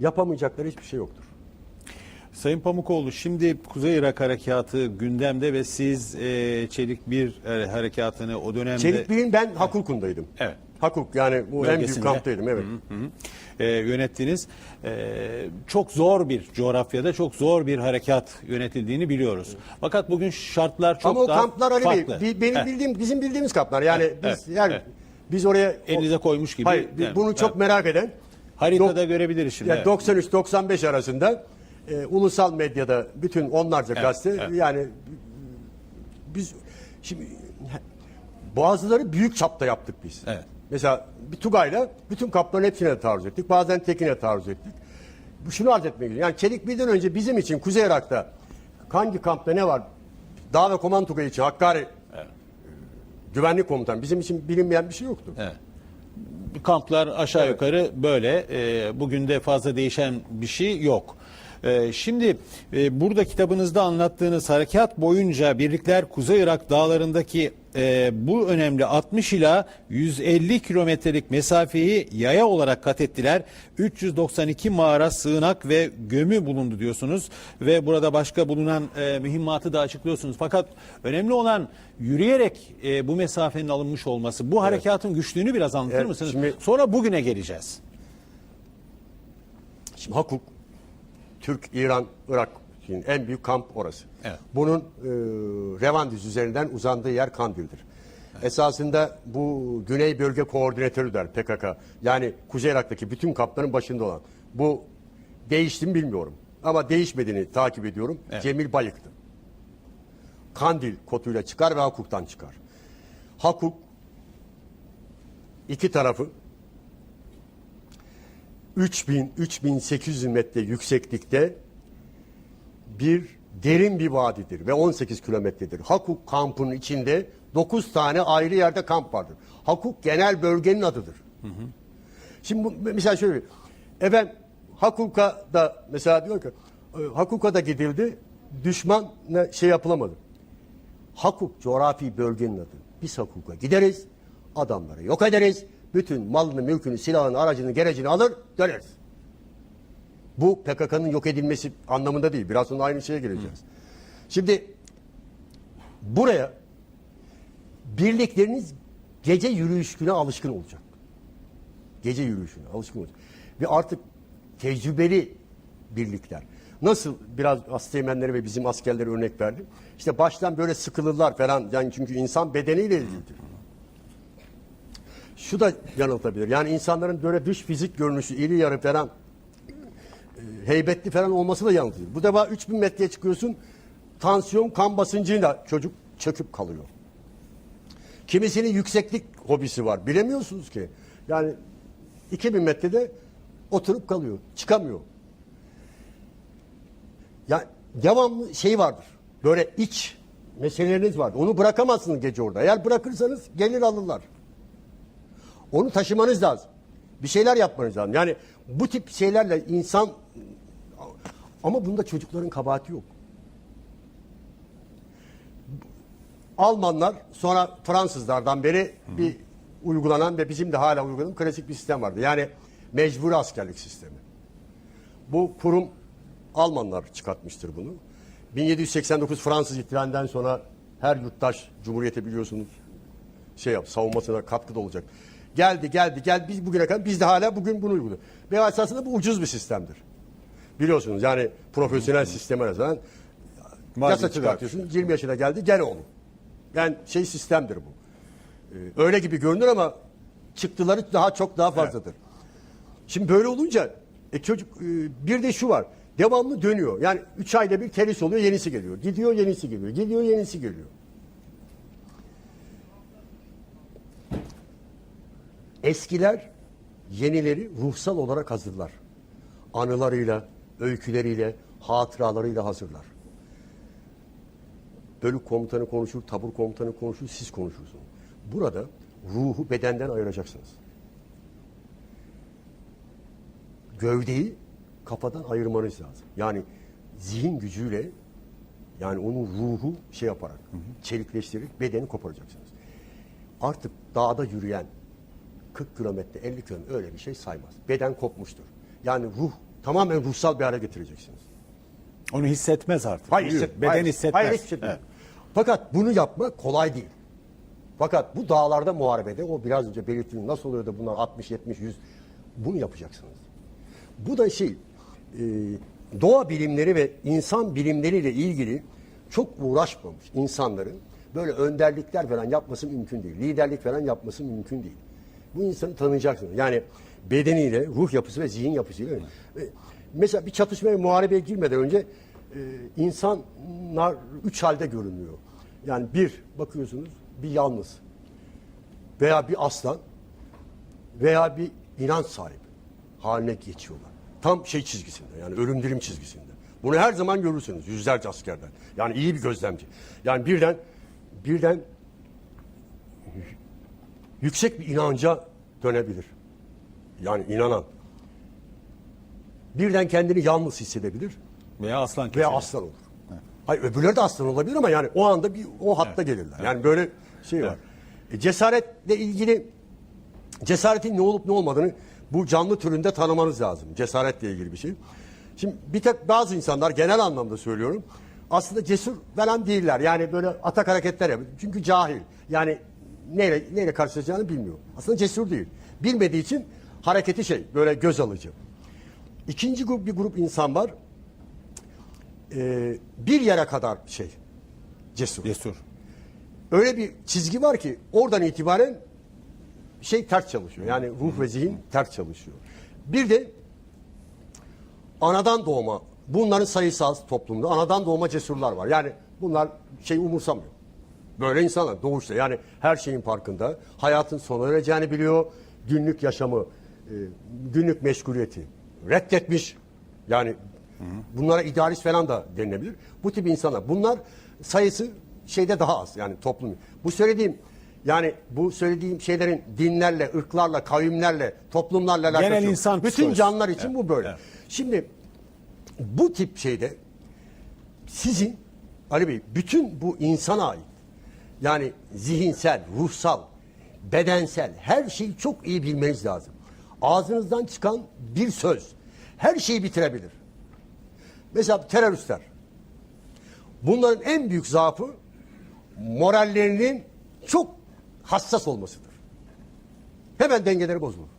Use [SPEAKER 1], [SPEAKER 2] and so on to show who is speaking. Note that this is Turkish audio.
[SPEAKER 1] yapamayacakları hiçbir şey yoktur.
[SPEAKER 2] Sayın Pamukoğlu şimdi Kuzey Irak Harekatı gündemde ve siz e, Çelik bir e, harekatını o dönemde
[SPEAKER 1] Çelik Bey'in ben Hakulkun'daydım.
[SPEAKER 2] Evet.
[SPEAKER 1] Hakuk yani bu en büyük
[SPEAKER 2] Bölgesinde.
[SPEAKER 1] kamptaydım evet.
[SPEAKER 2] Hı hı. E, yönettiniz. E, çok zor bir coğrafyada çok zor bir harekat yönetildiğini biliyoruz. Fakat bugün şartlar çok
[SPEAKER 1] Ama o
[SPEAKER 2] daha
[SPEAKER 1] kamplar Ali Bey,
[SPEAKER 2] farklı.
[SPEAKER 1] bi- benim
[SPEAKER 2] Heh.
[SPEAKER 1] bildiğim bizim bildiğimiz kamplar. Yani
[SPEAKER 2] Evet,
[SPEAKER 1] biz
[SPEAKER 2] evet,
[SPEAKER 1] yani
[SPEAKER 2] evet.
[SPEAKER 1] biz oraya
[SPEAKER 2] Elinize koymuş gibi.
[SPEAKER 1] Hayır,
[SPEAKER 2] Yani,
[SPEAKER 1] bunu çok
[SPEAKER 2] evet.
[SPEAKER 1] merak eden
[SPEAKER 2] Haritada
[SPEAKER 1] Dok-
[SPEAKER 2] görebiliriz şimdi.
[SPEAKER 1] Yani
[SPEAKER 2] evet.
[SPEAKER 1] 93-95 arasında e, ulusal medyada bütün onlarca gazete
[SPEAKER 2] evet.
[SPEAKER 1] yani biz şimdi bazıları büyük çapta yaptık biz.
[SPEAKER 2] Evet.
[SPEAKER 1] Mesela bir Tugay'la bütün kapların hepsine de taarruz ettik. Bazen tekine taarruz ettik. Bu şunu arz etmek istiyorum. Yani Çelik birden önce bizim için Kuzey Irak'ta hangi kampta ne var? Dağ ve Koman Tugay için Hakkari güvenlik komutan bizim için bilinmeyen bir şey yoktu.
[SPEAKER 2] Evet. Kamplar aşağı yukarı böyle. E, bugün de fazla değişen bir şey yok. E, şimdi e, burada kitabınızda anlattığınız harekat boyunca birlikler Kuzey Irak dağlarındaki e, bu önemli 60 ila 150 kilometrelik mesafeyi yaya olarak kat ettiler. 392 mağara, sığınak ve gömü bulundu diyorsunuz ve burada başka bulunan e, mühimmatı da açıklıyorsunuz. Fakat önemli olan yürüyerek e, bu mesafenin alınmış olması. Bu harekatın güçlüğünü biraz anlatır
[SPEAKER 1] Evet,
[SPEAKER 2] mısınız?
[SPEAKER 1] şimdi-
[SPEAKER 2] Sonra bugüne geleceğiz.
[SPEAKER 1] Şimdi Hakuk, Türk, İran, Irak şimdi en büyük kamp orası.
[SPEAKER 2] Evet.
[SPEAKER 1] Bunun e, Revandiz üzerinden uzandığı yer Kandil'dir. Esasında bu Güney Bölge Koordinatörü der PKK. Yani Kuzey Irak'taki bütün kampların başında olan. Bu değişti mi bilmiyorum. Ama değişmediğini takip ediyorum.
[SPEAKER 2] Evet.
[SPEAKER 1] Cemil Bayık'tı. Kandil kotuyla çıkar ve Hakuk'tan çıkar. Hakuk iki tarafı 3000-3800 metre yükseklikte bir derin bir vadidir ve 18 kilometredir. Hakuk kampının içinde 9 tane ayrı yerde kamp vardır. Hakuk genel bölgenin adıdır. Şimdi bu, mesela şöyle efendim Hakuk'a da mesela diyor ki e, Hakuk'a da gidildi düşman şey yapılamadı. Hakuk coğrafi bölgenin adı. Biz Hakuk'a gideriz, adamları yok ederiz, bütün malını, mülkünü, silahını, aracını, gerecini alır, döneriz. Bu PKK'nın yok edilmesi anlamında değil. Biraz sonra aynı şeye geleceğiz. Şimdi buraya birlikleriniz gece yürüyüşüne alışkın olacak. Gece yürüyüşüne alışkın olacak. Ve artık tecrübeli birlikler. Nasıl biraz asteğmenlere ve bizim askerlere örnek verdim. İşte baştan böyle sıkılırlar falan. Yani çünkü insan bedeniyle ilgilidir. Şu da yanıltabilir. Yani insanların böyle dış fizik görünüşü, iri yarı falan heybetli falan olması da yanıltıyor. Bu defa 3000 metreye çıkıyorsun. Tansiyon, kan basıncıyla çocuk çöküp kalıyor. Kimisinin yükseklik hobisi var. Bilemiyorsunuz ki. Yani 2000 metrede oturup kalıyor. Çıkamıyor. Ya devamlı şey vardır. Böyle iç meseleleriniz vardır. Onu bırakamazsınız gece orada. Eğer bırakırsanız gelir alırlar. Onu taşımanız lazım. Bir şeyler yapmanız lazım. Yani bu tip şeylerle insan ama bunda çocukların kabahati yok. Almanlar sonra Fransızlardan beri bir uygulanan ve bizim de hala uyguladığımız klasik bir sistem vardı. Yani mecburi askerlik sistemi. Bu kurum Almanlar çıkartmıştır bunu. 1789 Fransız ihtilalinden sonra her yurttaş Cumhuriyeti biliyorsunuz şey yap, savunmasına katkıda olacak. Geldi, geldi, geldi. Biz bugüne kadar, biz de hala bugün bunu uyguluyoruz. Ve esasında bu ucuz bir sistemdir. Biliyorsunuz yani profesyonel sisteme
[SPEAKER 2] Var
[SPEAKER 1] yasa çıkartıyorsun. 20 yaşına geldi, gel oğlum. Yani şey sistemdir bu. Ee, öyle gibi görünür ama çıktıları daha çok daha fazladır. Şimdi böyle olunca e, çocuk e, bir de şu var. Devamlı dönüyor. Yani 3 ayda bir teris oluyor, yenisi geliyor. Gidiyor, yenisi geliyor. Gidiyor, yenisi geliyor. Eskiler yenileri ruhsal olarak hazırlar. Anılarıyla, öyküleriyle, hatıralarıyla hazırlar. Bölük komutanı konuşur, tabur komutanı konuşur, siz konuşursunuz. Burada ruhu bedenden ayıracaksınız. Gövdeyi kafadan ayırmanız lazım. Yani zihin gücüyle yani onun ruhu şey yaparak, çelikleştirerek bedeni koparacaksınız. Artık dağda yürüyen 40 kilometre, 50 kilometre öyle bir şey saymaz. Beden kopmuştur. Yani ruh tamamen ruhsal bir hale getireceksiniz.
[SPEAKER 2] Onu hissetmez artık.
[SPEAKER 1] Hayır,
[SPEAKER 2] Büyür.
[SPEAKER 1] hisset-
[SPEAKER 2] Beden
[SPEAKER 1] hayır,
[SPEAKER 2] hissetmez.
[SPEAKER 1] Hayır, hissetmez.
[SPEAKER 2] Evet.
[SPEAKER 1] Fakat bunu yapmak kolay değil. Fakat bu dağlarda muharebede o biraz önce belirttiğim nasıl oluyor da bunlar 60, 70, 100 bunu yapacaksınız. Bu da şey e, doğa bilimleri ve insan bilimleriyle ilgili çok uğraşmamış insanların böyle önderlikler falan yapması mümkün değil. Liderlik falan yapması mümkün değil. Bu insanı tanıyacaksınız. Yani bedeniyle, ruh yapısı ve zihin yapısıyla. E, Mesela bir çatışmaya, muharebeye girmeden önce e, insanlar üç halde görünüyor. Yani bir, bakıyorsunuz bir yalnız veya bir aslan veya bir inanç sahibi haline geçiyorlar. Tam şey çizgisinde yani ölüm dirim çizgisinde. Bunu her zaman görürsünüz yüzlerce askerden. Yani iyi bir gözlemci. Yani birden birden yüksek bir inanca dönebilir. Yani inanan. Birden kendini yalnız hissedebilir
[SPEAKER 2] Veya aslan
[SPEAKER 1] veya
[SPEAKER 2] keser.
[SPEAKER 1] aslan olur. Hayır öbürleri de aslan olabilir ama yani o anda bir o hatta gelirler. Yani böyle şey var. E, cesaretle ilgili cesaretin ne olup ne olmadığını bu canlı türünde tanımanız lazım. Cesaretle ilgili bir şey. Şimdi bir tek bazı insanlar genel anlamda söylüyorum. Aslında cesur falan değiller. Yani böyle atak hareketler yapıyor. Çünkü cahil. Yani neyle, neyle karşılaşacağını bilmiyor. Aslında cesur değil. Bilmediği için hareketi şey böyle göz alıcı. İkinci grup bir grup insan var. Ee, bir yere kadar şey cesur.
[SPEAKER 2] Cesur.
[SPEAKER 1] Öyle bir çizgi var ki oradan itibaren şey ters çalışıyor. Yani ruh ve zihin ters çalışıyor. Bir de anadan doğma bunların sayısı az toplumda. Anadan doğma cesurlar var. Yani bunlar şey umursamıyor. Böyle insanlar doğuşta yani her şeyin farkında. Hayatın sona ereceğini biliyor. Günlük yaşamı, günlük meşguliyeti reddetmiş. Yani bunlara idealist falan da denilebilir. Bu tip insanlar. Bunlar sayısı şeyde daha az yani toplum. Bu söylediğim yani bu söylediğim şeylerin dinlerle, ırklarla, kavimlerle, toplumlarla alakası
[SPEAKER 2] Genel
[SPEAKER 1] yok.
[SPEAKER 2] insan
[SPEAKER 1] Bütün
[SPEAKER 2] psikolojisi.
[SPEAKER 1] canlılar için bu böyle.
[SPEAKER 2] evet.
[SPEAKER 1] Şimdi bu tip şeyde sizin Ali Bey bütün bu insana ait yani zihinsel, ruhsal, bedensel her şeyi çok iyi bilmeniz lazım. Ağzınızdan çıkan bir söz her şeyi bitirebilir. Mesela teröristler. Bunların en büyük zaafı morallerinin çok hassas olmasıdır. Hemen dengeleri bozulur.